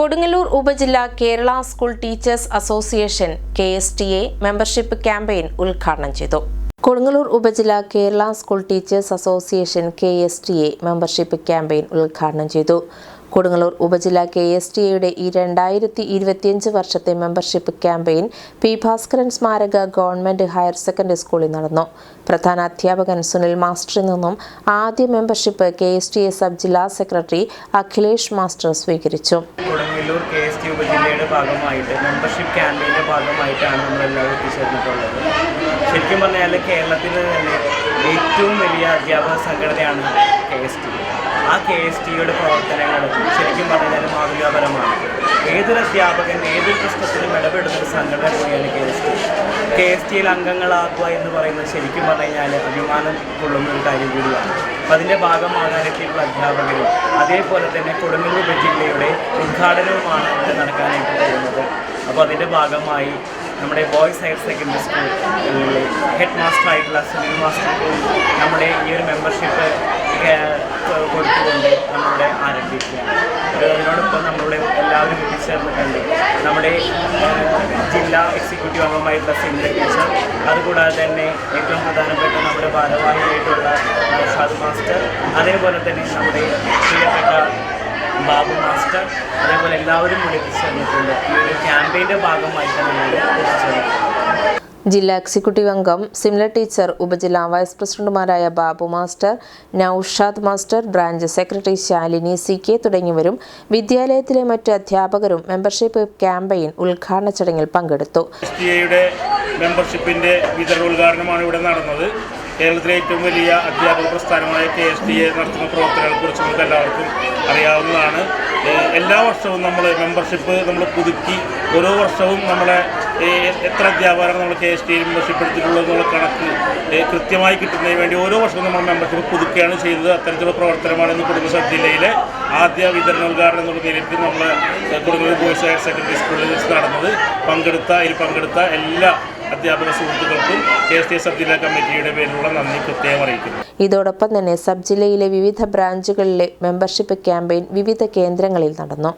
കൊടുങ്ങല്ലൂർ ഉപജില്ല Kerala school teachers association K S T A membership campaign ഉദ്ഘാടനം ചെയ്തു. കൊടുങ്ങല്ലൂർ ഉപജില്ല Kerala school teachers association K S T A membership campaign ഉദ്ഘാടനം ചെയ്തു. കൊടുങ്ങല്ലൂർ ഉപജില്ല കെ എസ് ടി എയുടെ ഈ രണ്ടായിരത്തി ഇരുപത്തിയഞ്ച് വർഷത്തെ മെമ്പർഷിപ്പ് ക്യാമ്പയിൻ പി ഭാസ്കരൻ സ്മാരക ഗവൺമെന്റ് ഹയർ സെക്കൻഡറി സ്കൂളിൽ നടന്നു. പ്രധാന അധ്യാപകൻ സുനിൽ മാസ്റ്ററിൽ നിന്നും ആദ്യ membership K S T A sub ജില്ലാ സെക്രട്ടറി അഖിലേഷ് മാസ്റ്റർ സ്വീകരിച്ചു. കൊടുങ്ങല്ലൂർ കെ എസ് ടി ഉപജില്ലയുടെ ഭാഗമായിട്ട് മെമ്പർഷിപ്പ് ക്യാമ്പയിന്റെ ഭാഗമായിട്ടാണ് നമ്മളെല്ലാവരും എത്തിച്ചേർന്നിട്ടുള്ളത്. ശരിക്കും പറഞ്ഞാൽ കേരളത്തിൽ തന്നെ ഏറ്റവും വലിയ അധ്യാപക സംഘടനയാണ് കെ എസ് ടി. ആ കെ എസ് ടിയുടെ പ്രവർത്തനങ്ങളും ശരിക്കും പറഞ്ഞാൽ മാതൃകാപരമാണ്. ഏതൊരു അധ്യാപകൻ ഏതൊരു പ്രശ്നത്തിലും ഇടപെടുന്ന ഒരു സംഘടന കൂടിയാണ് K S T. K S ടിയിൽ അംഗങ്ങളാക്കുക എന്ന് പറയുന്നത് ശരിക്കും പറഞ്ഞു കഴിഞ്ഞാൽ അഭിമാനം കൊള്ളുന്ന ഒരു കാര്യം കൂടിയാണ്. അപ്പം അതിന്റെ ഭാഗമാകാനൊക്കെയുള്ള അധ്യാപകരും അതേപോലെ തന്നെ കൊടുങ്ങല്ലൂർ ഉപജില്ലയുടെ ഉദ്ഘാടനവുമാണ് ഇവിടെ നടക്കാനായിട്ട് പോകുന്നത് അപ്പോൾ അതിന്റെ ഭാഗമായി നമ്മുടെ boys higher secondary school head master ആയിട്ടുള്ള സുനിൽ മാസ്റ്റർക്കും നമ്മുടെ ഈ ഒരു മെമ്പർഷിപ്പ് കൊടുത്തുകൊണ്ട് നമ്മളിവിടെ ആരംഭിക്കുകയാണ്. അതിനോടൊപ്പം നമ്മളിവിടെ എല്ലാവരും എത്തിച്ചേർന്നിട്ടുണ്ട് നമ്മുടെ ജില്ലാ എക്സിക്യൂട്ടീവ് അംഗമായിട്ടുള്ള സിന്ധ ടീച്ചർ അതുകൂടാതെ തന്നെ ഏറ്റവും പ്രധാനപ്പെട്ട നമ്മുടെ ഭാരവാഹിയായിട്ടുള്ള സാധു മാസ്റ്റർ അതേപോലെ തന്നെ നമ്മുടെ പ്രിയപ്പെട്ട ബാബു മാസ്റ്റർ അതേപോലെ എല്ലാവരും കൂടി എത്തിച്ചേർന്നിട്ടുണ്ട് ഈ ഒരു ക്യാമ്പയിന്റെ ഭാഗമായിട്ടാണ് നമ്മൾ ജില്ലാ എക്സിക്യൂട്ടീവ് അംഗം സിംല ടീച്ചർ ഉപജില്ലാ വൈസ് പ്രസിഡന്റുമാരായ Babu master Naushad master branch secretary Shalini C K തുടങ്ങിയവരും വിദ്യാലയത്തിലെ മറ്റ് അധ്യാപകരും മെമ്പർഷിപ്പ് ക്യാമ്പയിൻ ഉദ്ഘാടന ചടങ്ങിൽ പങ്കെടുത്തു. മെമ്പർഷിപ്പിന്റെ വിതരണ ഉദ്ഘാടനമാണ് ഇവിടെ നടന്നത്. കേരളത്തിലെ ഏറ്റവും വലിയ അധ്യാപക പ്രസ്ഥാനമായ കെ എസ് ടി എ നടത്തുന്ന പ്രവർത്തനങ്ങളെക്കുറിച്ച് നമുക്ക് എല്ലാവർക്കും അറിയാവുന്നതാണ്. എല്ലാ വർഷവും നമ്മൾ മെമ്പർഷിപ്പ് നമ്മൾ പുതുക്കി ഓരോ വർഷവും നമ്മളെ എത്ര അധ്യാപകരാണ് നമ്മൾ കെ എസ് ടി മെമ്പർഷിപ്പ് എടുത്തിട്ടുള്ളത് എന്നുള്ള കണക്ക് കൃത്യമായി കിട്ടുന്നതിന് വേണ്ടി ഓരോ വർഷവും നമ്മൾ മെമ്പർഷിപ്പ് പുതുക്കുകയാണ് ചെയ്തത്. അത്തരത്തിലുള്ള പ്രവർത്തനമാണ് ഇന്ന് കുടുംബ സബ് ജില്ലയിലെ ആദ്യ വിതരണോദ്ഘാടനം എന്നുള്ള നിലയ്ക്ക് നമ്മൾ കുടുംബ ബോയ്സ് ഹയർ സെക്കൻഡറി സ്കൂളിൽ നടന്നത്. പങ്കെടുത്ത ഇതിൽ പങ്കെടുത്ത എല്ലാ അധ്യാപക സുഹൃത്തുക്കൾക്കും കെ എസ് ടി സബ് ജില്ലാ കമ്മിറ്റിയുടെ പേരിലുള്ള നന്ദി പ്രത്യേകം അറിയിക്കുന്നു. ഇതോടൊപ്പം തന്നെ സബ് ജില്ലയിലെ വിവിധ ബ്രാഞ്ചുകളിലെ മെമ്പർഷിപ്പ് ക്യാമ്പയിൻ വിവിധ കേന്ദ്രങ്ങളിൽ നടന്നു.